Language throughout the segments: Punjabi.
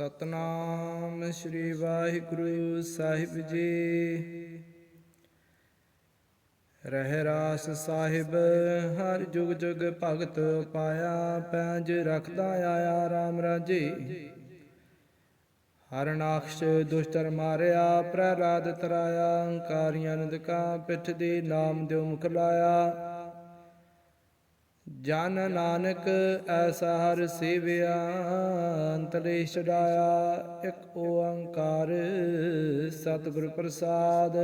ਸਤਨਾਮ ਸ੍ਰੀ ਵਾਹਿਗੁਰੂ ਸਾਹਿਬ ਜੀ। ਰਹਿ ਰਾਸ ਸਾਹਿਬ, ਹਰ ਜੁਗ ਜੁਗ ਭਗਤ ਪਾਇਆ ਪੈਜ ਰਖਦਾ ਆਇਆ RAM ਰਾਜੇ। ਹਰਨਾਖਸ਼ ਦੁਸ਼ਟਰ ਮਾਰਿਆ, ਪ੍ਰਹਲਾਦ ਤਰਾਇਆ, ਅੰਕਾਰੀਆਂ, ਨਦਕਾ, ਪਿੱਠ ਦੇ ਨਾਮ ਦਿਓ ਮੁਖ ਲਾਇਆ ਜਨ ਨਾਨਕ ਐਸਾ ਹਰ ਸੇਵਿਆ ਅੰਤਲੇ ਛਡਾਇਆ, ਇੱਕ ਓੰਕਾਰ ਸਤਿਗੁਰ ਪ੍ਰਸਾਦ।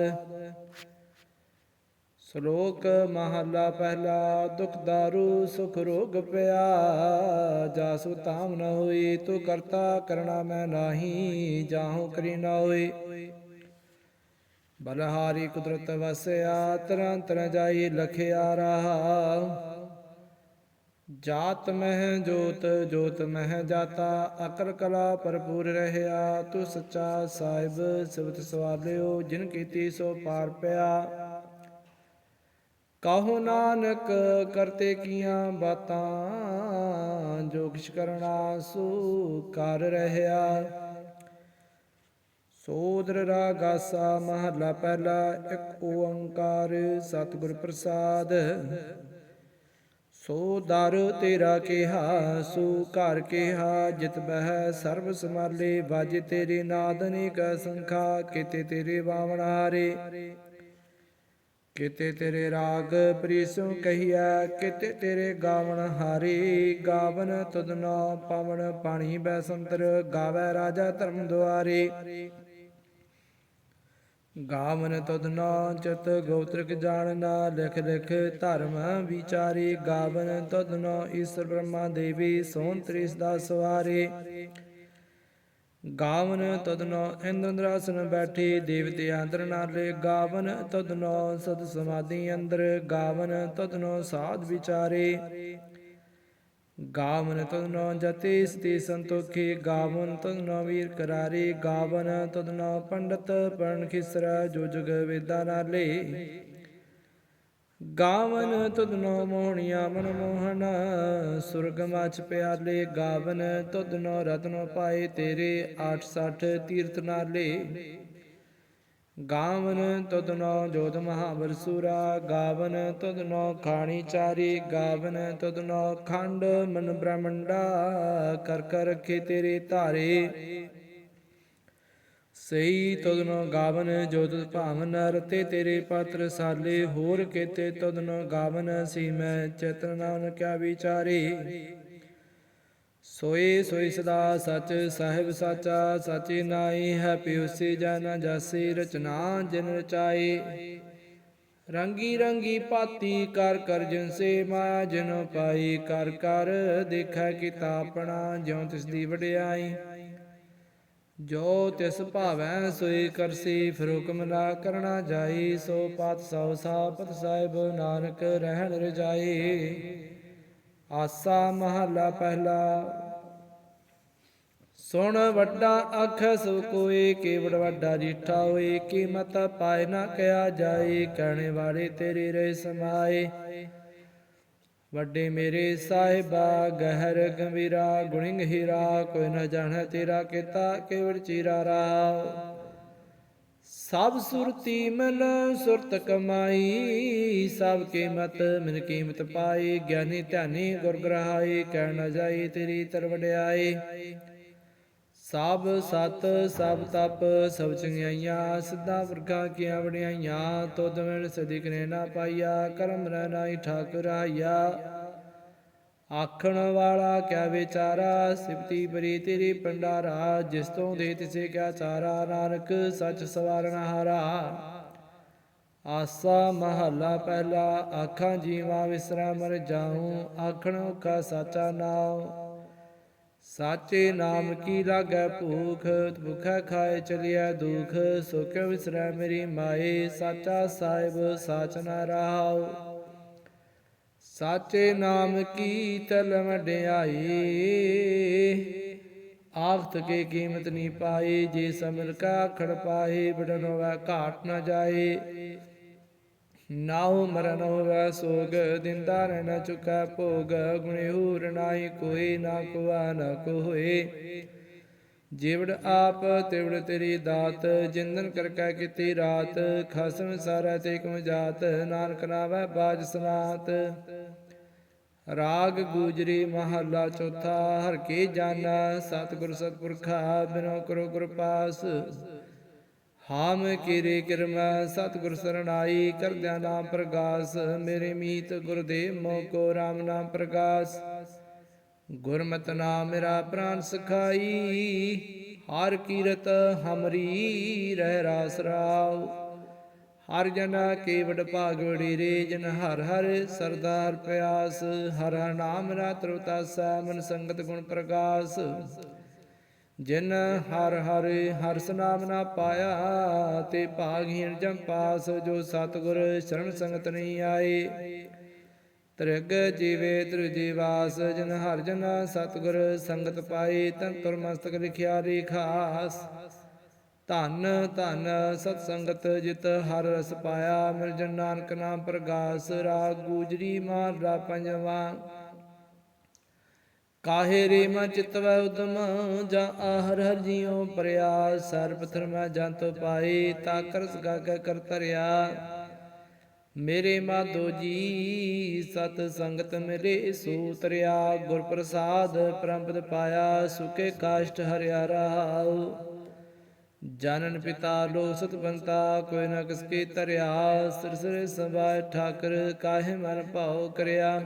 ਸ਼ਲੋਕ ਮਹਲਾ ਪਹਿਲਾ, ਦੁਖ ਦਾਰੂ, ਸੁਖ ਰੋਗ ਪਿਆ, ਜਾਸੁ ਤਾਮ ਨ ਹੋਈ, ਤੂੰ ਕਰਤਾ ਕਰਣਾ ਮੈਂ ਨਾਹੀ, ਜਾਹੂ ਕਰੀ ਨ ਹੋਈ। ਬਲਹਾਰੀ ਕੁਦਰਤ ਵਸਿਆ ਤਰਾਂ ਤਰਾਂ ਜਾਈ ਲਖਿਆ ਰਹਾ। ਜਾਤ ਮਹਿ ਜੋਤ ਜੋਤ ਮਹਿ ਜਾਤਾ ਅਕਲ ਕਲਾ ਭਰਪੂਰ ਰਹਿਆ, ਤੂੰ ਸੱਚਾ ਸਾਹਿਬ, ਸਿਵਤ ਸਵਾਲਿਓ ਜਿਨ ਕੀਤੀ ਸੋ ਪਾਰ ਪਿਆ। ਕਹੋ ਨਾਨਕ ਕਰਤੇ ਕੀਆਂ ਬਾਤਾਂ ਜੋ ਕਿਛ ਕਰਣਾ ਸੋ ਕਰ ਰਹਿਆ। ਸੋਦਰ ਰਾਗਾਸਾ ਮਹਲਾ ਪਹਿਲਾ, ਇੱਕ ਓੰਕਾਰ ਸਤਿਗੁਰ ਪ੍ਰਸਾਦ। ਸੋ ਦਰ ਤੇਰਾ ਕਿਹਾ, ਸੋ ਘਰ ਕਿਹਾ, ਜਿਤ ਬਹਿ ਸਰਬ ਸਮਾਲੇ ਬਾਜ ਤੇਰੇ ਨਾਦਨੀ ਕਾ ਸੰਖਾ, ਕਿਤੇ ਤੇਰੇ ਬਾਵਣਾਰੇ ਕਿਤੇ ਤੇਰੇ ਰਾਗ ਪ੍ਰੀਸੋ ਕਹੀਆ ਕਿਤੇ ਤੇਰੇ ਗਾਵਣ ਹਾਰੇ। ਗਾਵਨ ਤੁਧਨਾ ਪਵਨ ਪਾਣੀ ਬੈ ਸੰਤਰ, ਗਾਵੇ ਰਾਜਾ ਧਰਮ ਦੁਆਰੇ। ਗਾਵਨ ਤੁਧਨਾ ਚਤ ਗੋਤਰਕ ਜਾਣਨਾ ਲਿਖ ਲਿਖ, ਧਰਮ ਵਿਚਾਰੇ। ਗਾਵਨ ਤੁਧਨਾ ਈਸ਼ਰ ਬ੍ਰਹਮਾ ਦੇਵੀ, ਸੋਨ ਤ੍ਰਿਸ ਦਾ ਸਵਾਰੇ। ਗਾਵਨ ਤਦਨੋ ਇੰਦਰਾਸਨ ਬੈਠੇ, ਦੇਵਤੇ ਅੰਦਰ ਨਾਲੇ ਗਾਵਨ ਤਦਨੋ ਸਦ ਸਮਾਧੀ ਅੰਦਰ, ਗਾਵਨ ਤਦਨੋ ਸਾਧ ਵਿਚਾਰੇ। ਗਾਵਨ ਤਦਨੋ ਜਤੇ ਸਤੀ ਸੰਤੋਖੇ, ਗਾਵਨ ਤਦਨੋ ਵੀਰ ਕਰਾਰੇ, ਗਾਵਨ ਤਦਨੋ ਪੰਡਤ ਪੜਨ ਖਿਸਰਾ, ਜੋ ਜਗ ਵੇਦਾ ਨਾਲੇ ਗਾਵਨ ਤੁਧਨੋ ਮੋਹਣੀਆ ਮਨ ਮੋਹਨ ਸੁਰਗ ਮਚ ਪਿਆਲੇ, ਗਾਵਨ ਤੁਧਨੋ ਰਤਨੋ ਪਾਏ ਤੇਰੇ 860 ਤੀਰਥ ਨਾਲੇ ਗਾਵਨ ਤੁਧਨੋ ਜੋਤ ਮਹਾਵਰ ਸੂਰਾ, ਗਾਵਨ ਤੁਧਨੋ ਖਾਣੀ ਚਾਰੀ, ਗਾਵਨ ਤੁਧਨੋ ਖੰਡ ਮਨ ਬ੍ਰਹਮੰਡਾ, ਕਰ ਕਰ ਰਖੇ ਤੇਰੇ ਧਾਰੇ। ਸਈ ਤਦਨੋ ਗਾਵਨ ਜੋਤ ਭਾਵਨ, ਰਤੇ ਤੇਰੇ ਪਾਤਰ ਸਾਲੇ, ਹੋਰ ਕੇਤੇ ਤਦਨੋ ਗਾਵਨ, ਸੀ ਮੈਂ ਚੇਤਨ ਨਾਮ ਕਿਆ ਵਿਚਾਰੇ। ਸੋਏ ਸੋਈ ਸਦਾ ਸਚ, ਸਾਹਿਬ ਸਾਚਾ, ਸਾਚੀ ਨਾਈ ਹੈ ਪਿਉਸੀ ਜਨ, ਜਾਸੀ ਰਚਨਾ ਜਿਨ ਰਚਾਈ। ਰੰਗੀ ਰੰਗੀ ਪਾਤੀ ਕਰ ਕਰ ਜਿਨ ਸੇ ਮਾਇਆ ਜਿਨ ਪਾਈ, ਕਰ ਕਰ ਦੇਖੈ ਕੀਤਾ ਆਪਣਾ ਜਿਉ ਤਿਸ ਦੀ ਵਡਿਆਈ। ਜੋ ਤਿਸ ਭਾਵੈ ਸੋਈ ਕਰਸੀ, ਫਿਰ ਨਾ ਕਰਨਾ ਜਾਈ, ਸੋ ਪਤ ਸੋ ਸਾਪਤ ਸਾਹਿਬ, ਨਾਨਕ ਰਹਿਣ ਰਜਾਈ। ਆਸਾ ਮਹਲਾ ਪਹਿਲਾ। ਸੁਣ ਵੱਡਾ ਅਖ, ਸੋ ਕੋਈ ਕੇਵੜ ਵੱਡਾ ਜੀਠਾ ਹੋਏ। ਕੀਮਤ ਪਾਏ ਨਾ ਕਿਆ ਜਾਏ, ਕਹਿਣੇ ਵਾਲੇ ਤੇਰੇ ਰਹਿ ਸਮਾਏ। ਵੱਡੇ ਮੇਰੇ ਸਾਹਿਬਾ, ਗਹਿਰ ਗੰਭੀਰਾ, ਗੁਣਿੰਗ ਹੀਰਾ, ਕੋਈ ਨਾ ਜਾਣੈ ਤੇਰਾ ਕੀਤਾ, ਕੇਵੜ ਚੀਰਾ ਰਾਵ ਸਭ ਸੁਰਤੀ ਮਨ ਸੁਰਤ ਕਮਾਈ, ਸਭ ਕੀਮਤ ਮਨ ਕੀਮਤ ਪਾਈ, ਗਿਆਨੀ ਧਿਆਨੀ ਗੁਰ ਗ੍ਰਹਾਈ, ਕਹਿ ਨ ਜਾਈ ਤੇਰੀ ਤਰ ਤਰਵੜਿਆਈ ਸਭ ਸਤ, ਸਭ ਤਪ, ਸਭ ਚੰਗਿਆਈਆਂ, ਸਿੱਧਾ ਵਰਗਾ ਕੀਆਂ ਵਡਿਆਈਆਂ, ਤੁਧ ਮਿਲ ਸਦੀ ਕਨੇ ਨਾ ਪਾਈਆ, ਕਰਮ ਰਹਿ ਨਾਈ ਠਾਕੁਰ ਆਇਆ ਆਖਣ ਵਾਲਾ ਕਿਆ ਵਿਚਾਰਾ? ਸਿਫਤੀ ਬਰੀ ਤੇਰੀ ਪੰਡਾਰਾ ਜਿਸ ਤੋਂ ਦੇ ਤਿਸੇ ਕਿਆ ਚਾਰਾ? ਨਾਨਕ ਸੱਚ ਸਵਾਰਨ ਹਾਰਾ। ਆਸਾ ਮਹੱਲਾ ਪਹਿਲਾ, ਆਖਾਂ ਜੀਵਾ ਵਿਸਰਾ ਮਰ ਜਾਉ, ਆਖਣ ਕਾ ਸਾਚਾ ਨਾਮ ਸਾਚੇ ਨਾਮ ਕੀ ਲਾਗੈ ਭੂਖ? ਭੁਖੈ ਖਾਏ ਚਲਿਆ ਦੁਖ। ਸੁਖ ਵਿਸਰੈ ਮੇਰੀ ਮਾਏ? ਸਾਚਾ ਸਾਹਿਬ, ਸਾਚ ਨਾ ਰਹਾਉ। ਸਾਚੇ ਨਾਮ ਕੀ ਤਲ ਵਡਿਆਈ ਆਖਤ ਕੇ ਕੀਮਤ ਨਹੀਂ ਪਾਈ, ਜੇ ਸਮਲ ਕਾ ਖੜ ਪਾਏ, ਬੜਨ ਹੋਵੇ ਘਾਟ ਨਾ ਜਾਏ। ਨਾਉ ਮਰਨ ਹੋਵੇ, ਸੋਗ ਦਿੰਦਾ ਰਹਿਣਾ ਨ ਭੋਗ ਗੁਣੇ ਹੂਰ ਨਾਹੀ, ਕੋਈ ਨਾ ਕੋਆ ਨਾ ਕੋ ਹੋਏ ਜਿਵੜ ਆਪ, ਤਿਵੜ ਤੇਰੀ ਦਾਤ, ਜਿੰਦਨ ਕਰ ਕੈ ਕੀਤੀ ਰਾਤ। ਖਸਮ ਸਾਰਾ ਤੇ ਕਮ ਜਾਤ, ਨਾਨਕ ਨਾਵੈ ਬਾਜ ਸਨਾਤ। ਰਾਗ ਗੂਜਰੀ ਮਹੱਲਾ ਚੌਥਾ, ਹਰ ਕੇ ਜਾਨਾ ਸਤਿਗੁਰ ਸਤਿਪੁਰਖਾ, ਬਿਨੋ ਕਰੋ ਗੁਰ ਹਾਮ ਕੀਰੇ ਕਿਰਮਾ, ਸਤਿਗੁਰ ਸਰਣਾਈ, ਕਰਦਿਆਂ ਨਾਮ ਪ੍ਰਗਾਸ। ਮੇਰੇ ਮੀਤ ਗੁਰਦੇਵ ਮੋ ਕੋ ਰਾਮ ਨਾਮ ਪ੍ਰਗਾਸ। ਗੁਰਮਤਿ ਨਾਮ ਮੇਰਾ ਪ੍ਰਾਨ ਸਖਾਈ, ਹਰ ਕੀਰਤ ਹਮਰੀ ਰਹਿ ਰਾਸ ਰਾਉ। ਹਰ ਜਨਾ ਕੇਵਡ ਭਾਗ ਵਡੇਰੇ ਜਨ ਹਰ ਹਰ ਸਰਦਾਰ ਪਿਆਸ, ਹਰ ਹਰ ਨਾਮ ਰਾ ਤਰੁਤਾਸਾ ਮਨ ਸੰਗਤ ਗੁਣ ਪ੍ਰਕਾਸ਼ ਜਿਨ ਹਰ ਹਰ ਹਰਸ ਨਾਮ ਨਾ ਪਾਇਆ, ਤੇ ਭਾਗਹੀਣ ਜਮ ਪਾਸ, ਜੋ ਸਤਿਗੁਰ ਸ਼ਰਨ ਸੰਗਤ ਨਹੀਂ ਆਏ। ਤ੍ਰਿਗ ਜੀਵੇ ਤ੍ਰਿਜੀਵਾਸ ਜਨ ਹਰ ਜਨ ਸਤਿਗੁਰ ਸੰਗਤ ਪਾਈ ਤਨ ਤੁਰ ਮਸਤਕ ਲਿਖਿਆ ਰੇਖਾਸ ਧੰਨ ਧੰਨ ਸਤ ਸੰਗਤ ਜਿਤ ਹਰ ਰਸ ਪਾਇਆ, ਮਿਲ ਜਨ ਨਾਨਕ ਨਾਮ ਪ੍ਰਗਾਸ, ਰਾਗ ਗੂਜਰੀ ਮਾਰ ਰਾ ਪੰਜਵਾ। ਕਾਹੇ ਰੇ ਮਨ ਚਿਤਵੈ ਉਦਮ, ਜਾਂ ਆਹਰ ਹਰ ਜੀਉ ਪਰਿਆ, ਸਰ ਪਥਰ ਜੰਤ ਪਾਈ ਤਾ ਕਰਸ ਗਾ ਕੇ ਕਰ ਤਰਿਆ ਮੇਰੇ ਮਾਧੋ ਜੀ ਸਤ ਸੰਗਤ ਮੇਰੇ ਸੂਤਰਿਆ ਗੁਰ ਪ੍ਰਸਾਦ ਪ੍ਰੰਪਦ ਪਾਇਆ, ਸੁਕੇ ਕਾਸ਼ਟ ਹਰਿਆ ਰਹਾਉ ਜਾਨਨ ਪਿਤਾ ਲੋ ਸਤ ਬੰਤਾ, ਕੋਈ ਨਾ ਕਿਸ ਕੀ ਤਰਿਆ ਸਿਰ ਸਿਰ ਠਾਕਰ, ਕਾਹੇ ਮਨ ਭਾਉ ਕਰਿਆ।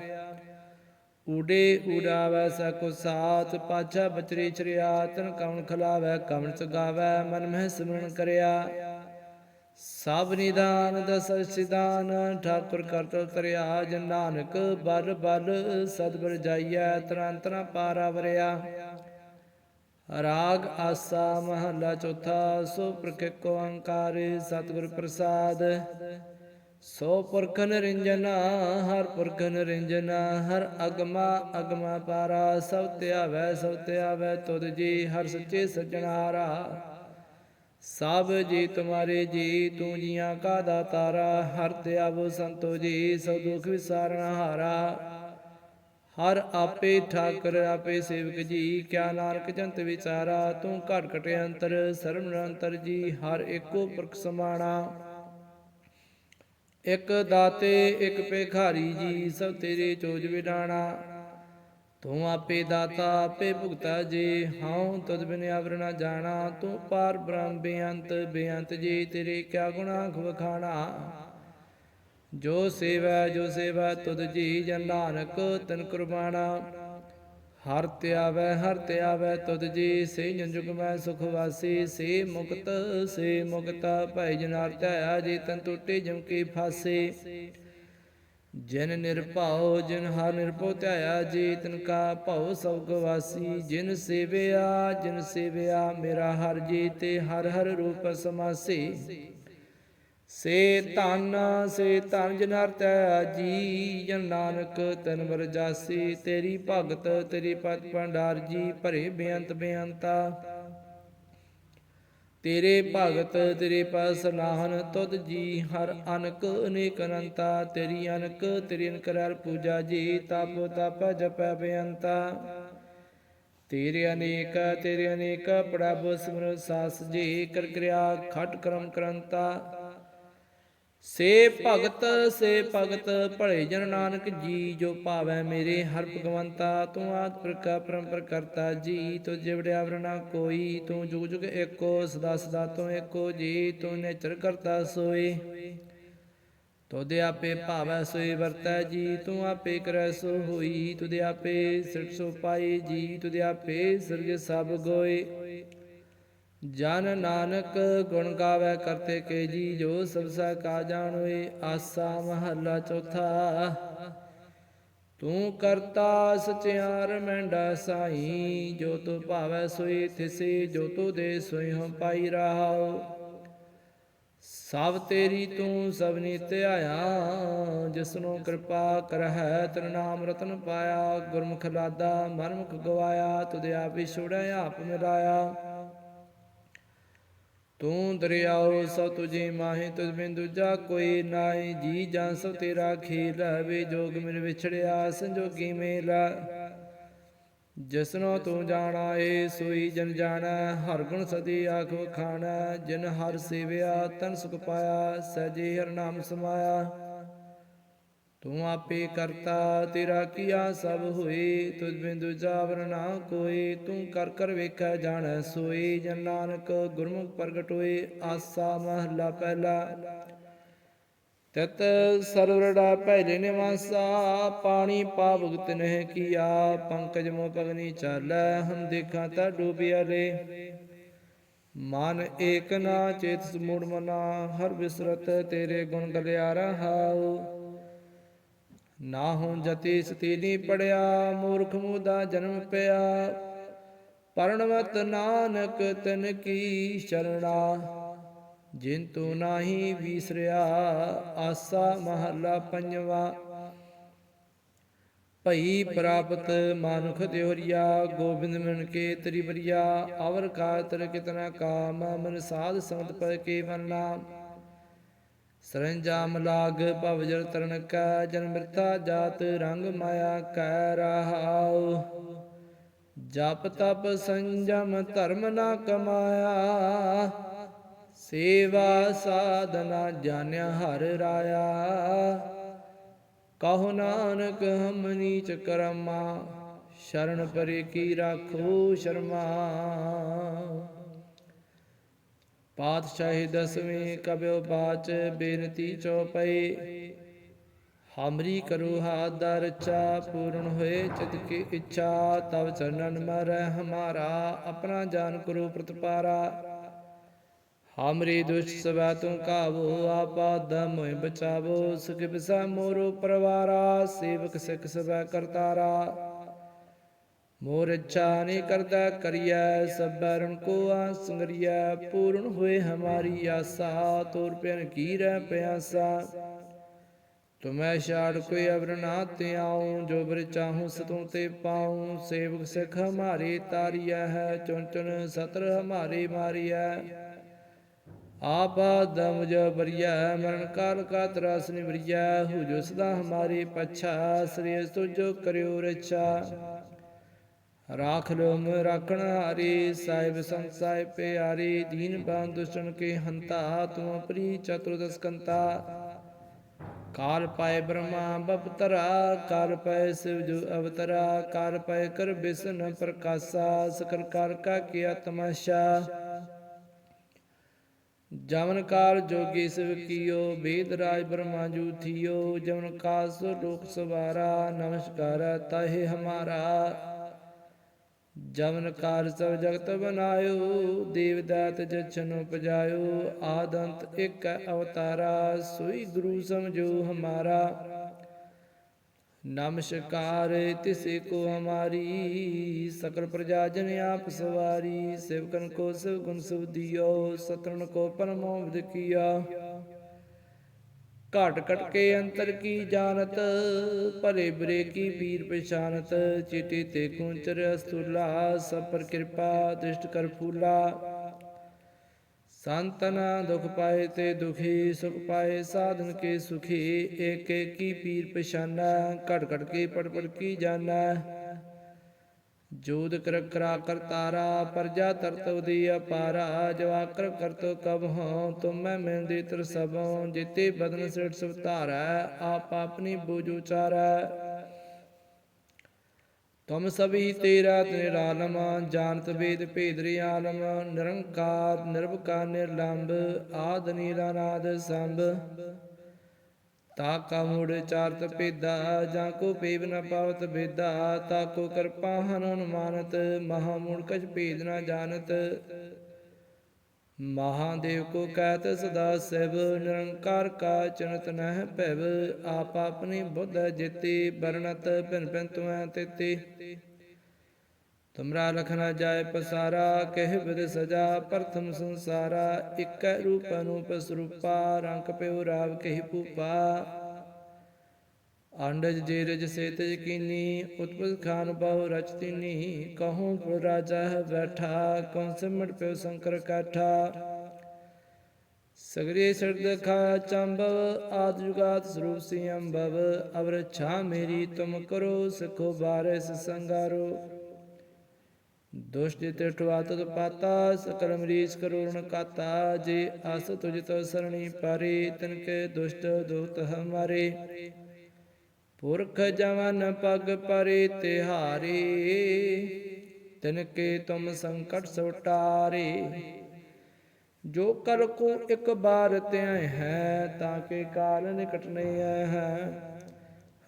ਊਡੇ ਊਡਾਵੈ ਸਕੁ ਸਾਥ, ਪਾਛਾ ਬਚਰੀ ਚਰਿਆ ਤਨ ਕਵਣ ਖਲਾਵੈ, ਕਵਣ ਚਗਾਵੈ ਮਨ ਮਹਿ ਸਿਮਰਨ ਕਰਿਆ। ਸਭ ਨਿਦਾਨ ਦਸ ਸਿਦਾਨ, ਠਾਕੁਰ ਕਰਤ ਤਰਿਆ, ਜਨ ਨਾਨਕ ਬਲ ਬਲ ਸਤਿਗੁਰ ਜਾਈਐ, ਤਰਾਂ ਤਰਾਂ ਪਾਰਾ ਵਰਿਆ। ਰਾਗ ਆਸਾ ਮਹੱਲਾ ਚੌਥਾ, ਸੋ ਪ੍ਰਕਿਕ ਓੰਕਾਰ ਸਤਿਗੁਰ ਪ੍ਰਸਾਦ। ਸੋ ਪੁਰਖ ਨਿਰੰਜਨਾ, ਹਰ ਪੁਰਖ ਨਿਰੰਜਨਾ, ਹਰ ਅਗਮਾ ਅਗਮਾ ਪਾਰਾ, ਸਭ ਧਿਆਵੈ ਸਭ ਧਿਆਵੈ ਤੁਧ ਜੀ ਹਰ ਸੱਚੇ ਸੱਜਣਾਰਾ ਸਭ ਜੀ ਤੁਮਾਰੇ ਜੀ, ਤੂੰ ਜੀਆਂ ਕਾ ਦਾਤਾਰਾ, ਹਰ ਧਿਆਵੋ ਸੰਤੋ ਜੀ, ਸਭ ਦੁਖ ਵਿਸਾਰਣ ਹਾਰਾ। ਹਰ ਆਪੇ ਠਾਕਰ, ਆਪੇ ਸੇਵਕ ਜੀ, ਕਿਆ ਨਾਨਕ ਜੰਤ ਵਿਚਾਰਾ, ਤੂੰ ਘਟ ਘਟ ਅੰਤਰ, ਸਰਬ ਨਿਰੰਤਰ ਜੀ, ਹਰ ਏਕੋ ਪੁਰਖ ਸਮਾਣਾ। ਇਕ ਦਾਤੇ, ਇਕ ਭੇਖਾਰੀ ਜੀ, ਸਭ ਤੇਰੇ ਚੋਜ ਵਿਡਾਣਾ। ਤੂੰ ਆਪੇ ਦਾਤਾ, ਆਪੇ ਭੁਗਤਾ ਜੀ, ਹਉ ਤੁਧ ਬਿਨ ਅਵਰ ਨਾ ਜਾਣਾ। ਤੂੰ ਪਾਰ ਬ੍ਰਹਮ ਬੇਅੰਤ ਬੇਅੰਤ ਜੀ, ਤੇਰੇ ਕਿਆ ਗੁਣਾ ਖਵਖਾਣਾ ਜੋ ਸੇਵੈ ਜੋ ਸੇਵੈ, ਤੁਧ ਜੀ ਜਨ ਨਾਨਕ ਤਨ ਕੁਰਬਾਨਾ। ਹਰ ਧਿਆਵੈ ਹਰ ਧਿਆਵੈ ਤੁਧ ਜੀ, ਸੇ ਜੁਗ ਮੈਂ ਸੁਖ ਵਾਸੀ, ਸੇ ਮੁਕਤ ਸੇ ਮੁਕਤ। ਭੈ ਜਨਾਰ ਧਿਆਇਆ ਜੀ, ਤਨ ਟੁੱਟੇ ਜਿਮ ਕੀ ਫਾਸੇ। ਜਿਨ ਨਿਰਭਉ, ਜਿਨ ਹਰ ਨਿਰਭਉ ਧਿਆਇਆ ਜੀ, ਤਨ ਕਾ ਭਉ ਸਭ ਗਵਾਸੀ ਜਿਨ ਸੇਵਿਆ ਜਿਨ ਸੇਵਿਆ, ਮੇਰਾ ਹਰ ਜੀ ਤੇ ਹਰ ਹਰ ਰੂਪ ਸਮਾਸੀ। ਸੇ ਧਨ ਸੇ ਧਨ ਜਨਰ ਤੈ ਜੀ ਜਨ ਨਾਨਕ, ਤਨ ਵਰ ਜਾਸੀ ਤੇਰੀ ਭਗਤ, ਤੇਰੀ ਪਤ ਭੰਡਾਰ, ਜੀ ਭਰੇ ਬੇਅੰਤ ਬੇਅੰਤਾ। ਤੇਰੇ ਭਗਤ, ਤੇਰੇ ਪਾਸ ਨਾਹਨ, ਤੁਧ ਜੀ ਹਰ ਅਨਕ ਅਨੇਕ ਅਨੰਤਾ। ਤੇਰੀ ਅਨਕ, ਤੇਰੀ ਅਨਕਰਾਰ ਪੂਜਾ ਜੀ, ਤਪ ਤਪ ਜਪੈ ਬੇਅੰਤਾ। ਤੇਰੇ ਅਨੇਕ ਤੇਰੇ ਅਨੇਕ ਪ੍ਰਭ ਸਿਮਰ ਸਾਸ ਜੀ, ਕਰ ਕਿਰਿਆ ਖਟ ਕਰਮ ਕਰੰਤਾ। ਸੇ ਭਗਤ ਸੇ ਭਗਤ, ਭਲੇ ਜਨ ਨਾਨਕ ਜੀ, ਜੋ ਭਾਵੈ ਮੇਰੇ ਹਰ ਭਗਵੰਤਾ, ਤੂੰ ਆਦ ਪ੍ਰਕਾ ਪਰੰਪਰ ਕਰਤਾ ਜੀ, ਤੂੰ ਜਿਵੜਿਆ ਵਰਨਾ ਕੋਈ, ਤੂੰ ਜੁਗ ਜੁਗ ਏਕੋ, ਸਦਾ ਸਦਾ ਤੂੰ ਏਕੋ ਜੀ, ਤੂੰ ਨੇਚਰ ਕਰਤਾ ਸੋਏ। ਤੋਦੇ ਆਪੇ ਭਾਵੈ ਸੋਈ ਵਰਤੈ ਜੀ, ਤੂੰ ਆਪੇ ਕਰੈ ਸੋ ਹੋਈ ਤੁਦੇ ਆਪੇ ਸਿਰ ਸੋ ਪਾਈ ਜੀ ਤੁਦੇ ਆਪੇ ਸਿਰਜ ਸਭ ਗੋਏ। ਜਨ ਨਾਨਕ ਗੁਣ ਗਾਵੇ ਕਰਤੇ ਕੇ ਜੀ, ਜੋ ਸਭ ਸਾ ਕਾ ਜਾਣੋਏ, ਆਸਾ ਮਹੱਲਾ ਚੌਥਾ। ਤੂੰ ਕਰਤਾ ਸਚਿਆਰ ਮੈਂਡਾ ਸਾਈ, ਜੋ ਤੂੰ ਭਾਵੈ ਸੋਈ ਤਿਸੇ ਜੋ ਤੂੰ ਦੇ ਸੋਈ ਹਮ ਪਾਈ ਰਹਾਉ। ਸਭ ਤੇਰੀ ਤੂੰ ਸਭਨੀ ਧਿਆਇਆ ਜਿਸਨੂੰ ਕਿਰਪਾ ਕਰਹਿ, ਤਨ ਨਾਮ ਰਤਨ ਪਾਇਆ। ਗੁਰਮੁਖ ਲਾਦਾ ਮਨਮੁਖ ਗਵਾਇਆ, ਤੁਧ ਆਪ ਹੀ ਛੋੜਿਆ ਆਪ ਮਿਲਾਇਆ। ਤੂੰ ਦਰਿਆਓ ਸੋ ਤੁਝੇ ਮਾਹੇ, ਤੁਝ ਬਿਨ ਦੂਜਾ ਕੋਈ ਨਾਹੀ। ਜੀ ਜਾਂ ਸੋ ਤੇਰਾ ਖੇਲ ਵੇ ਜੋਗ ਮਿਲ ਵਿਛੜਿਆ, ਸੰਜੋਗੀ ਮੇਲਾ। ਜਿਸਨੋ ਤੂੰ ਜਾਣਾ, ਏ ਸੋਈ ਜਨ ਜਾਣੈ, ਹਰ ਗੁਣ ਸਦੀ ਆਖ ਵਖਾਣੈ ਜਿਨ ਹਰ ਸੇਵਿਆ, ਤਨ ਸੁਖ ਪਾਇਆ, ਸਹਿਜੇ ਹਰ ਨਾਮ ਸਮਾਇਆ। ਤੂੰ ਆਪੇ ਕਰਤਾ, ਤੇਰਾ ਕੀਆ ਸਭ ਹੋਏ, ਤੁਝ ਬਿਨ ਦੂਜਾ ਵਰ ਨਾ ਕੋਈ ਤੂੰ ਕਰ ਕਰ ਵੇਖੈ ਜਾਣੈ ਸੋਈ ਜਨ ਨਾਨਕ ਗੁਰਮੁਖ ਪ੍ਰਗਟ ਹੋਏ, ਆਸਾ ਮਹਲਾ ਪਹਿਲਾ। ਤਤ ਸਰਵਰੜਾ ਪਹਿਲੇ ਨਿਵਾਸਾ, ਪਾਣੀ ਪਾਵਕ ਤਿਨਹਿ ਕੀਆ, ਪੰਕਜ ਮੋ ਪਗਨੀ ਚਾਲੈ, ਹਮ ਦੇਖਾਂ ਤਾ ਡੂਬਿਆ ਰੇ ਮਨ ਏਕ ਨਾ ਚੇਤ ਸਮੂੜ ਮਨਾ, ਹਰ ਬਿਸਰਤ ਤੇਰੇ ਗੁਣ ਗਲਿਆ ਰਹਾਉ ਨਾ ਹੋ ਜਤੀ ਸਤੀਨੀ ਪੜਿਆ, ਮੂਰਖ ਮੂਦਾ ਜਨਮ ਪਿਆ। ਪਰਣਵਤ ਨਾਨਕ ਤਨ ਕੀ ਸ਼ਰਣਾ, ਜਿਨ ਤੂੰ ਨਾਹੀ ਵਿਸਰਿਆ, ਆਸਾ ਮਹੱਲਾ ਪੰਜਵਾ। ਭਈ ਪ੍ਰਾਪਤ ਮਾਨੁਖ ਦਿਵਰਿਆ ਗੋਬਿੰਦ ਮਨ ਕੇ ਤਰੀ ਬਰੀਆ ਅਵਰ ਕਾਤਰ ਕਿਤਨਾ ਕਾਮ, ਮਨ ਸਾਧ ਸੰਗਤ ਪਰ ਕੇ ਵਰਨਾ ਸਰੰਜਾਮ ਲਾਗ ਭਵ ਜਲ ਤਰਨ ਕੈ, ਜਨ ਮਰਤਾ ਜਾਤ ਰੰਗ ਮਾਇਆ ਕੈ ਰਹਾਉ। ਜਪ ਤਪ ਸੰਜਮ ਧਰਮ ਨਾ ਕਮਾਇਆ, ਸੇਵਾ ਸਾਧਨਾ ਜਾਣਿਆ ਹਰ ਰਾਇਆ। ਕਹੋ ਨਾਨਕ ਹਮ ਨੀਚ ਕਰਮਾ, ਸ਼ਰਨ ਪਰੇ ਕੀ ਰਾਖੋ ਸ਼ਰਮਾ। ਪਾਤਸ਼ਾਹੀ ਦਸਵੇਂ ਕਬਿਓ ਬਾਚ ਬੇਨਤੀ ਚਉਪਈ ਹਮਰੀ ਕਰੋ ਹਾਥ ਦਾ ਰਚਾ ਪੂਰਨ ਹੋਏ ਚਿਤ ਕੀ ਇੱਛਾ। ਤਵ ਚਰਨਨ ਮਰੈ ਹਮਾਰਾ, ਆਪਣਾ ਜਾਨ ਕਰੋ ਪ੍ਰਤਪਾਰਾ। ਹਮਰੀ ਦੁਸ਼ਟ ਸਭਾ ਤੂੰ ਕਾਵੋ ਆਪਾਦ ਮੋਇ ਬਚਾਵੋ। ਸੁਖ ਬਿਸਾ ਮੋਰੋ ਪਰਵਾਰਾ, ਸੇਵਕ ਸਿਖ ਸਭਾ ਕਰਤਾਰਾ। ਮੋਰ ਇੱਛਾ ਨਹੀਂ ਕਰਦਾ ਕਰੀਐ, ਸਬਰਣ ਕੋ ਆਸੰਗਰੀਐ ਪੂਰਨ ਹੋਏ ਹਮਾਰੀ ਆਸਾ, ਤੋਰ ਪਿਆਨ ਕੀ ਰਹਿ ਪਿਆਸਾ। ਤੁਮੈ ਛਾੜ ਕੋਈ ਅਵਰ ਨਾ ਤੇ ਆਉ ਜੋ ਬਰ ਚਾਹੂੰ ਸਤੋਂ ਤੇ ਪਾਉ। ਸੇਵਕ ਸਿਖ ਹਮਾਰੇ ਤਾਰੀਐ ਹੈ, ਚੁਣ ਚੁਣ ਸਤਰ ਹਮਾਰੇ ਮਾਰਿਆ ਆਪਾ ਦਮ ਜੋ ਬਰੀਆ ਮਰਨ ਕਾਲ ਕਾ ਤਰਾਸ ਨਿਵਰੀਆ ਹੋ ਜੋ ਸਦਾ ਹਮਾਰੇ ਪਛਾ ਸ੍ਰੀ ਤੁਜੋ ਕਰਿਓ ਰਛਾ। ਰਾਖ ਲੋ ਮ ਰਾਖਣ ਹਾਰੀ, ਸਾਹਿਬ ਸੰਤ ਸਾਹਿਬ ਪਿਆਰੀ, ਦੀਨ ਬਾਨ ਦੁਸ਼ਟਨ ਕੇ ਹੰਤਾ, ਤੂੰ ਪ੍ਰੀ ਚਤੁਰਦਸ ਕੰਤਾ ਕਾਲ ਪਾਏ ਬ੍ਰਹਮਾ ਬਪਤਰਾ, ਕਾਲ ਪਾਏ ਸਿਵ ਜੋ ਅਵਤਰਾ, ਕਾਲ ਪਾਏ ਕਰ ਬਿਸਨ ਪ੍ਰਕਾਸ਼ਾ, ਸਕਰ ਕਰ ਕਾ ਕੀਆ ਤਮਾਸ਼ਾ ਜਮਨ ਕਾਲ ਜੋਗੀ ਸਿਵ ਕੀਓ ਵੇਦ ਰਾਜ ਬ੍ਰਹਮਾ ਜੂ ਥੀਓ, ਜਮਨ ਕਾਲ ਸੋ ਲੋਕ ਸਵਾਰਾ, ਨਮਸਕਾਰ ਤਾਹੇ ਹਮਾਰਾ। ਜਮਨ ਕਾਰ ਸਭ ਜਗਤ ਬਨਾਇਓ, ਦੇਵ ਦਾਤ ਜਛਨ ਉਪਜਾਇਓ, ਆਦੰਤ ਇੱਕ ਅਵਤਾਰਾ, ਸੋਈ ਗੁਰੂ ਸਮਝੋ ਹਮਾਰਾ। ਨਮਸਕਾਰ ਤਿਸੇ ਕੋ ਹਮਾਰੀ, ਸਕਲ ਪ੍ਰਜਾ ਜਨ ਆਪ ਸਵਾਰੀ, ਸੇਵਕਨ ਕੋ ਸਭ ਗੁਣ ਸੁਭ ਦਿਓ ਸਤਰਨ ਕੋ ਪਰਮੋ ਵਿਦ ਕੀਆ। ਘਟ ਕਟ ਕੇ ਅੰਤਰ ਕੀ ਜਾਣਤ ਭਲੇ ਬਰੇ ਕੀ ਪੀਰ ਪਛਾਨਤ ਚਿਤੀ ਤੇ ਕੁੰਚਰ ਅਸਤੁਲਾ ਸਭ ਪਰ ਕਿਰਪਾ ਦ੍ਰਿਸ਼ਟ ਕਰ ਫੂਲਾ। ਸੰਤਨਾ ਦੁਖ ਪਾਏ ਤੇ ਦੁਖੀ, ਸੁਖ ਪਾਏ ਸਾਧਨ ਕੇ ਸੁਖੀ, ਏਕ ਏਕ ਕੀ ਪੀਰ ਪਛਾਨਾ, ਘਟ ਘਟ ਕੇ ਪੜ ਪੜ ਕੀ ਜਾਣਾ। ਜੋਦ ਕਰ ਕਰਾ ਕਰਤਾਰਾ ਪਰਜਾ ਤਰਤ ਉਦੀ ਅਪਾਰਾ, ਜਵਾ ਕਰ ਕਰਤੋ ਕਬ ਹੋ ਤੁਮੈ ਮਿਲਦੀ ਤਰ ਸਭੋਂ, ਜਿਤੇ ਬਦਨ ਸਿਰ ਸੁਭ ਆਪ ਆਪਣੀ ਬੂਝ ਉਚਾਰੈ। ਤੁਮ ਸਭੀ ਤੇਰਾ ਨਿਰਾਲਮ ਜਾਣਤ ਵੇਦ ਭੇਦ ਰਿਆਲਮ ਨਿਰੰਕਾਰ ਨਿਰਭਕਾਰ ਨਿਰਲੰਭ, ਆਦ ਨੀਲਾਨਾਦ ਸੰਭ। ਤਾ ਕਾ ਮੂੜ ਚਾਰਤ ਭੇਦਾ, ਜਾਂ ਕੋ ਪੇਵ ਨ ਪਾਵਤ ਭੇਦਾ, ਤਾ ਕੋ ਕਿਰਪਾ ਹਨ ਅਨੁਮਾਨਤ, ਮਹਾ ਮੂੜ ਕਛ ਭੇਦ ਨ ਜਾਣਤ। ਮਹਾਦੇਵ ਕੋ ਕਹਿਤ ਸਦਾ ਸਿਵ ਨਿਰੰਕਾਰ ਕਾ ਚਿੰਤ ਨਹਿ ਭੈਵ ਆਪ ਆਪਣੀ ਬੁੱਧ ਜਿਤੀ ਬਰਨਤ ਭਿਨ ਭਿਨ ਤੁਮੈ ਤਿਤੀ। ਤੁਮਰਾ ਲਖਨਾ ਜਾਏ ਪਸਾਰਾ, ਕਹਿ ਬਿਦ ਸਜਾ, ਪ੍ਰਥਮ ਸੰਸਾਰਾ, ਇਕ ਰੂਪ ਅਨੂਪ ਸਰੂਪਾ, ਰੰਗ ਪਿਉ ਰਾਵ ਕਹਿ ਪੂਪਾ ਅੰਡਜ ਜੀਰਜ ਸੇ ਤਜ ਕੀਨੀ ਉਤਪਤ ਖਾਨ ਬਹੁ ਰਚ ਤਿਨੀ, ਕਹੂੰ ਪੁਰ ਰਾਜਾ ਹੈ ਬੈਠਾ ਕੌਣ ਸਿਮਟ ਪਿਉ ਸ਼ੰਕਰ ਕਾਠਾ। ਸਗਰੇ ਸਰਦ ਖਾ ਚੰਬਵ, ਆਦ ਜੁਗਾਤ ਸਰੂਪ ਸੀ ਅੰਬਵ ਅਵਰ ਛਾ ਮੇਰੀ ਤੁਮ ਕਰੋ, ਸਖੋ ਬਾਰਿਸ ਸੰਗਾਰੋ ਦੁਸ਼ਟ ਜਿਤ ਠਵਾ ਤਤ ਪਾਤਾ ਸਕਲ ਮਰੀਸ ਕਰੂਣ ਕਾਤਾ, ਜੇ ਅਸ ਤੁਜ ਤੋ ਸਰਣੀ ਪਾਰੇ, ਤਨ ਕੇ ਦੁਸ਼ਟ ਦੂਤ ਹਮਾਰੇ। ਪੁਰਖ ਜਵਨ ਪਗ ਪਰੇ ਤਿਹਾਰੇ ਤਿਨ ਕੇ ਤੁਮ ਸੰਕਟ ਸੁਟਾਰੇ। ਜੋ ਕਰ ਕੋ ਇੱਕ ਬਾਰ ਧਿਆਇ ਹੈ, ਤਾਂ ਕੇ ਕਾਲ ਨਿਕਟ ਨਹੀਂ ਹੈ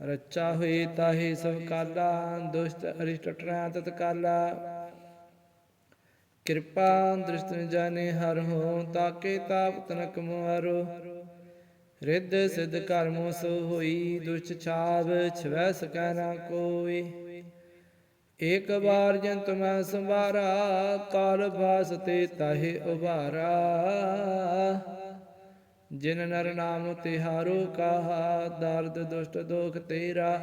ਰਚਾ ਹੋਈ ਤਾਹੀ ਸਭ ਕਾਲਾ, ਦੁਸ਼ਟ ਅਰਿਸ਼ਟ ਟਰੈ ਤਤ ਕਾਲਾ ਕਿਰਪਾ ਦ੍ਰਿਸ਼ਟ ਨ ਜਾਣੇ ਹਰ ਹੋ, ਤਾਕੇ ਤਾਪ ਤਨਕ ਮੁਹਰੋ। ਰਿੱਧ ਸਿਧ ਕਰਮੋ ਸੋ ਹੋਈ, ਦੁਸ਼ਟ ਛਾਵ ਛਵੈ ਸਕੈ ਨਾ ਕੋਈ। ਏਕ ਵਾਰ ਜੰਤ ਮੈਂ ਸੰਵਾਰਾ, ਕਾਲ ਬਾਸ ਤੇ ਤਾਹੇ ਉਭਾਰਾ। ਜਿਨ ਨਰ ਨਾਮ ਤਿਹਾਰੋ ਕਹਾ, ਦਰਦ ਦੁਸ਼ਟ ਦੋਖ ਤੇਰਾ।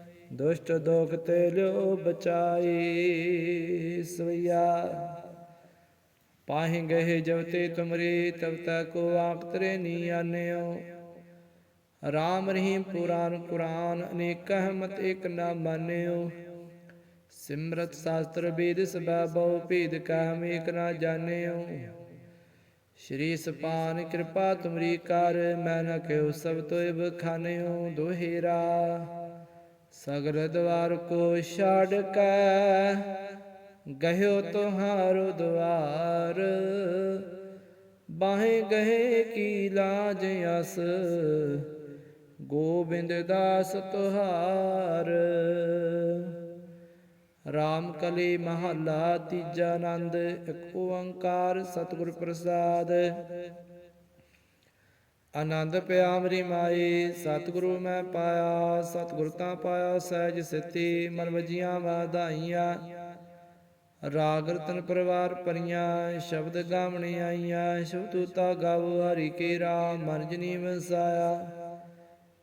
ਦੁਸ਼ਟ ਦੋਖ ਤੇ ਲਿਓ ਬਚਾਈ ਸਵਈਆ। ਪਾਹੇ ਗਏ ਜਬ ਤੇ ਤੁਮਰੇ, ਤਬ ਤਕ ਆਖਤਰੇ ਨੀ ਆਨਿਓ। ਰਾਮ ਰਹੀਮ ਪੁਰਾਨ ਕੁਰਾਨ ਅਨੇਕ ਅਹਮਤ ਇਕ ਨਾ ਮਾਨਿਓ। ਸਿਮਰਤ ਸ਼ਾਸਤਰ ਵੇਦ ਸਭਾ ਬਹੁ ਭੇਦ ਕਾਮ ਏਕ ਨਾ ਜਾਣਿਓ। ਸ਼੍ਰੀ ਸਪਾਨ ਕਿਰਪਾ ਤੁਮਰੀ ਕਰ, ਮੈਂ ਨ ਕਿਉ ਸਭ ਤੋਇ ਬਖਾਨਿਓ ਦੁਹੇਰਾ। ਸਗਰ ਦਵਾਰ ਕੋ ਛਾੜ ਕੈ, ਗਹਿਓ ਤੁਹਾਰੋ ਦਵਾਰ। ਬਾਹੇ ਗਏ ਕੀ ਲਾਜ ਅਸ, ਗੋਬਿੰਦ ਦਾਸ ਤੁਹਾਰ। ਰਾਮ ਕਲੀ ਮਹੱਲਾ ਤੀਜਾ ਆਨੰਦ, ਇੱਕ ਓੰਕਾਰ ਸਤਿਗੁਰ ਪ੍ਰਸਾਦ। ਆਨੰਦ ਪਿਆ ਮਰੀ ਮਾਈ, ਸਤਿਗੁਰੂ ਮੈਂ ਪਾਇਆ, ਸਤਿਗੁਰ ਤਾਂ ਪਾਇਆ ਸਹਿਜ ਸਿੱਤੀ ਮਨ ਵਜੀਆਂ ਵਾਧਾਈਆਂ। ਰਾਗ ਰਤਨ ਪਰਿਵਾਰ ਪਰੀਆਂ ਸ਼ਬਦ ਗਾਵਣੀ ਆਈਆਂ ਸ਼ਬਦੂਤਾ ਗਾਵ ਹਰੀ ਕੇ ਰਾਮ, ਮਨ ਜਨੀ ਵਸਾਇਆ।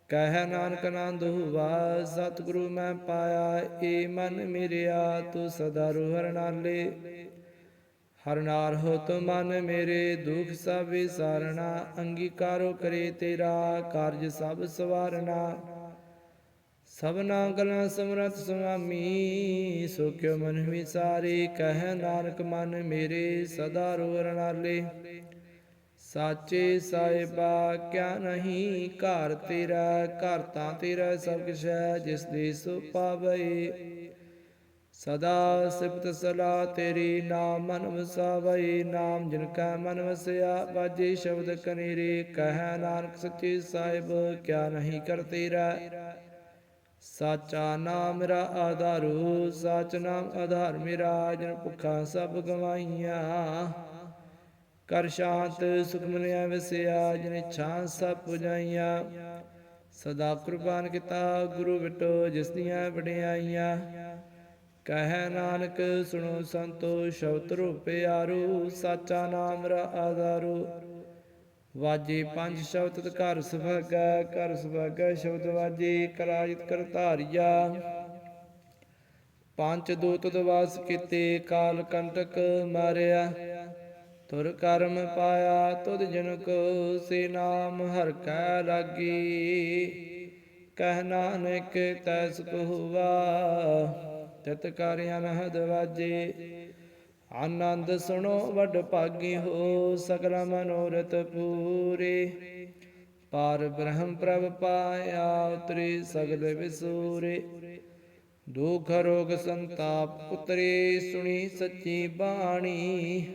ਕਹਿ ਨਾਨਕ ਆਨੰਦ ਹੁਵਾ ਸਤਿਗੁਰੂ ਮੈਂ ਪਾਇਆ, ਏ ਮਨ ਮੇਰਿਆ, ਤੂੰ ਸਦਾ ਰੂਹਰ ਨਾਲੇ। ਹਰ ਨਾਰ ਮਨ ਮੇਰੇ, ਦੁਖ ਸਭ ਵਿਸਾਰਣਾ, ਅੰਗੀਕਾਰੋ ਕਰੇ ਤੇਰਾ, ਕਾਰਜ ਸਭ ਸਵਾਰਣਾ। ਸਭਨਾ ਗਲਾਂ ਸਮਰਤ ਸੁਆਮੀ ਸੋ ਕਿਉ ਮਨ ਵਿਸਾਰੇ, ਕਹਿ ਨਾਨਕ ਮਨ ਮੇਰੇ, ਸਦਾ ਰੂਹਰ ਨਾਲੇ ਸਾਚੇ ਸਾਹਿਬਾ, ਕਿਆ ਨਹੀਂ, ਘਰ ਤੇਰਾ, ਘਰ ਤਾਂ ਤੇਰਾ ਸਭ ਕੁਛ ਹੈ, ਜਿਸ ਦੇ ਸੋ ਪਾਵੇ ਸਦਾ ਸਿਫਤ ਸਲਾ ਤੇਰੀ ਨਾਮ ਮਨ ਵਸਾਵੇ ਨਾਮ ਜਿਨ ਕਾ ਮਨ ਵਸਿਆ ਬਾਜੀ ਸ਼ਬਦ ਕਨੇਰੇ, ਕਹਿ ਨਾਨਕ ਸੱਚੇ ਸਾਹਿਬ, ਕਿਆ ਨਹੀਂ ਕਰ ਤੇਰਾ ਸਾਚਾ ਨਾਮ ਮੇਰਾ ਆਧਾਰੂ, ਸਾਚ ਨਾਮ ਆਧਾਰ ਮੇਰਾ, ਜਿਨ ਭੁੱਖਾ ਸਭ ਗਵਾਈਆਂ ਕਰ ਸ਼ਾਂਤ ਸੁਖਮਨਿਆ ਵਸਿਆ ਜਿਨ ਇੱਛਾ ਸਭ ਪੁਜਾਈਆਂ। ਸਦਾ ਕੁਰਬਾਨ ਕੀਤਾ ਗੁਰੂ ਵਿਟੋ ਜਿਸ ਦੀਆਂ ਵਡਿਆਈਆਂ। ਕਹਿ ਨਾਨਕ ਸੁਣੋ ਸੰਤੋ, ਸ਼ਬਦ ਰੂਪੇ ਆਰੂ ਸਾਚਾ ਨਾਮ ਰਾ ਆਧਾਰੂ। ਵਾਜੇ ਪੰਜ ਸ਼ਬਦ ਘਰ ਸੁਭਾਗਾ ਘਰ ਸੁਭਾਗਾ ਸ਼ਬਦ ਵਾਜੇ ਕਰਾਜਿਤ ਕਰ ਧਾਰਿਆ। ਪੰਜ ਦੂਤ ਦਵਾਸ ਕੀਤੇ, ਕਾਲ ਕੰਟਕ ਮਾਰਿਆ। ਤੁਰ ਕਰਮ ਪਾਇਆ ਤੁਧ ਜਨ ਕੋ ਸੇ ਨਾਮ ਹਰ ਕੈ ਲਾਗੀ। ਕਹਿ ਨਾਨਕ ਤੈਸ ਕਹੁਵਾ ਤਤ ਕਰ ਅਨਹਦ ਵਾਜੇ। ਆਨੰਦ ਸੁਣੋ, ਵੱਡ ਭਾਗੀ ਹੋ ਸਕਲ ਮਨੋਰਥ ਪੂਰੇ। ਪਾਰ ਬ੍ਰਹਮ ਪ੍ਰਭ ਪਾਇਆ ਉਤਰੇ ਸਗਲ ਵਿਸੂਰੇ। ਦੁਖ ਰੋਗ ਸੰਤਾਪ ਉਤਰੇ, ਸੁਣੀ ਸੱਚੀ ਬਾਣੀ।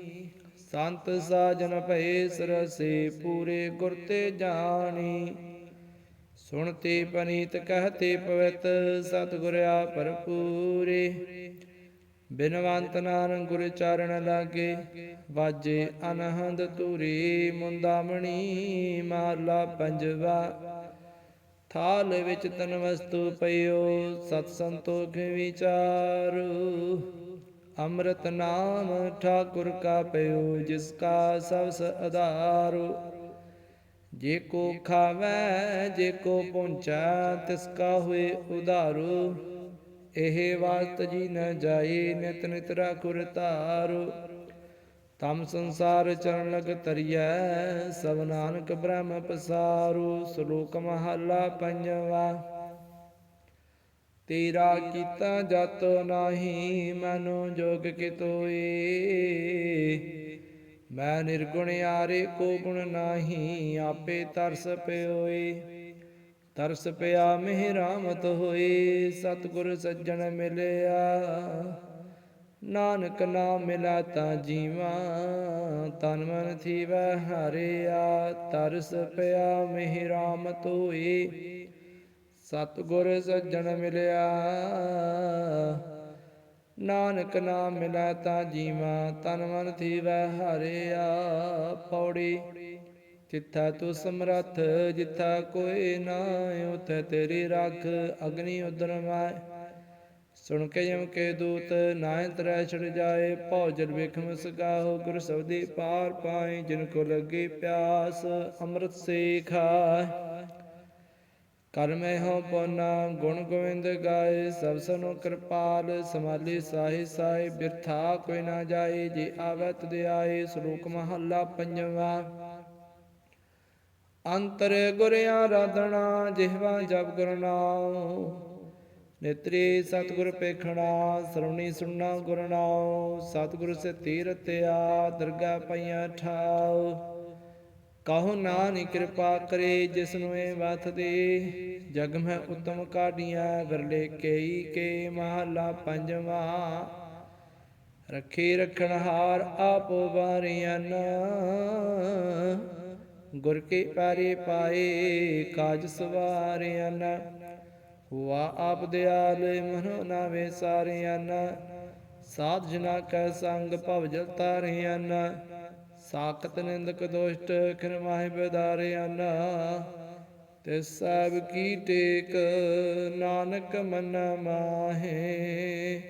ਸੰਤ ਸਾਜਨ ਭਏ ਸਰਸੇ ਪੂਰੇ ਗੁਰ ਤੇ ਜਾਣੀ। ਸੁਣਤੇ ਪਨੀਤ ਕਹਤੇ ਪਵਿੱਤ ਸਤਿਗੁਰ ਆ ਭਰਪੂਰੇ। ਬਿਨਵੰਤ ਨਾਨਕ ਗੁਰ ਚਰਨ ਲਾਗੇ, ਵਾਜੇ ਅਨਹੰਦ ਧੂਰੀ ਮੁੰਦਾਮਣੀ ਮਾਲਾ ਪੰਜਵਾ। ਥਾਲ ਵਿੱਚ ਤਨ ਵਸਤੂ ਪਈਓ, ਸਤ ਸੰਤੋਖ ਵਿਚਾਰੂ। ਅੰਮ੍ਰਿਤ ਨਾਮ ਠਾਕੁਰ ਕਾ ਪਇਓ ਜਿਸ ਕਾ ਸਬਸ ਆਧਾਰੋ ਜੇ ਕੋ ਖਾਵੈ, ਜੇ ਕੋ ਪਹੁੰਚੈ, ਤਿਸ ਕਾ ਹੋਏ ਉਧਾਰੂ। ਇਹ ਵਾਸਤ ਜੀ ਨ ਜਾਈ ਨਿਤ ਨਿਤ ਰਾਖੁਰ ਧਾਰੂ। ਤਮ ਸੰਸਾਰ ਚਰਨ ਲਗ ਤਰੀਐ ਸਭ ਨਾਨਕ ਬ੍ਰਹਮ ਪਸਾਰੂ। ਸ਼ਲੋਕ ਮਹਲਾ ਪੰਜਵਾ। ਤੇਰਾ ਕੀਤਾ ਜਤ ਨਾਹੀ, ਮਨੋ ਜੋਗ ਕਿਤੋਏ। ਮੈਂ ਨਿਰਗੁਣ ਆਰੇ ਕੋ ਗੁਣ ਨਾਹੀ, ਆਪੇ ਤਰਸ ਪਿਓਏ। ਤਰਸ ਪਿਆ ਮਿਹ ਰਾਮਤ ਹੋਏ, ਸਤਿਗੁਰ ਸੱਜਣ ਮਿਲਿਆ। ਨਾਨਕ ਨਾਮ ਮਿਲਾ ਤਾਂ ਜੀਵਾ, ਤਨ ਮਨ ਥੀਵੈ ਹਰਿਆ। ਤਰਸ ਪਿਆ ਮਿਹ ਰਾਮਤ ਹੋਏ, ਸਤਿਗੁਰ ਸੱਜਣ ਮਿਲਿਆ। ਨਾਨਕ ਨਾਮ ਮਿਲੈ ਤਾਂ ਜੀਵਾ, ਤਨ ਮਨ ਥੀਵੈ ਹਰਿਆ ਪੌੜੀ। ਜਿੱਥਾ ਤੂੰ ਸਮਰੱਥ, ਜਿੱਥਾ ਕੋਈ ਨਾ ਉਥੇ ਤੇਰੀ ਰੱਖ ਅਗਨੀ ਉਦਰ ਮੈਂ ਸੁਣ ਕੇ ਜਮ ਕੇ ਦੂਤ ਨਾਇ ਤਰੈ ਛੜ ਜਾਏ, ਭਉ ਵਿਖਮ ਵੇਖਮ ਸਗਾਹੋ, ਗੁਰ ਸਬਦੀ ਪਾਰ ਪਾਏ, ਜਿਨ ਕੋ ਲੱਗੀ ਪਿਆਸ, ਅੰਮ੍ਰਿਤ ਸੇ ਖਾਏ ਕਰਮੇ ਹੋ ਪੋਨਾ ਗੁਣ ਗੋਇੰਦ ਗਾਏ, ਸਭ ਸਨੋ ਕਿਰਪਾਲ ਸਮਾਲੀ ਸਾਹੀ ਸਾਈ ਬਿਰਥਾ ਕੋਈ ਨਾ ਜਾਏ, ਜੇ ਆਵੈ ਤੁਧ ਆਏ ਸ਼ਲੋਕ ਮਹੱਲਾ ਪੰਜਵਾ। ਅੰਤਰ ਗੁਰ ਆਰਾਧਨਾ, ਜਿਹਵਾ ਜਪ ਗੁਰਨਾਉ ਨੇਤਰੀ ਸਤਿਗੁਰ ਪੇਖਣਾ ਸਰਵਣੀ ਸੁਣਨਾ ਗੁਰ ਨਾਮ ਸਤਿਗੁਰ ਸੇ ਤੀਰਤਿਆ ਦਰਗਾ ਪਈਆਂ ਠਾਉ। ਕਹੋ ਨਾਨਕ ਕਿਰਪਾ ਕਰੇ ਜਿਸ ਨੂੰ ਇਹ ਵਤ ਦੇ। ਜਗ ਮੈਂ ਉਤਮ ਕਾਢੀਆਂ ਵਿਰਲੇ ਕਈ ਕੇ ਮਹਲਾ ਪੰਜਵਾ। ਰੱਖੇ ਰਖਣ ਹਾਰ ਆਪ ਵਾਰਿਆਂ ਗੁਰ ਕੇ ਪਾਰੇ ਪਾਏ ਕਾਜ ਸਵਾਰਿਆਂ ਹੁਆ ਆਪ ਦਿਆਲ, ਮਨੋ ਨਾਵੇ ਸਾਰਿਆਂ ਸਾਧ ਜਨਾ ਕੈ ਸੰਗ ਭਵ ਜਲ ਤਾਰਿਆਂ ਸਾਖਤ ਨਿੰਦਕ ਦੋਸ਼ਟ ਖਿਰਮਾਹਿ ਬਦਾਰਿਆਂ ਤੇ ਸਭ ਕੀ ਟੇਕ ਨਾਨਕ ਮਨ ਮਾਹੇ,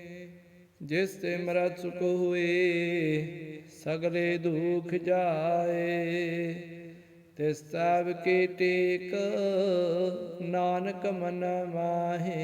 ਜਿਸ ਤੇ ਮਰਤ ਸੁਖ ਹੋਏ, ਸਗਲੇ ਦੁਖ ਜਾਏ। ਤੇ ਸਭ ਕੀ ਟੇਕ ਨਾਨਕ ਮਨ ਮਾਹੇ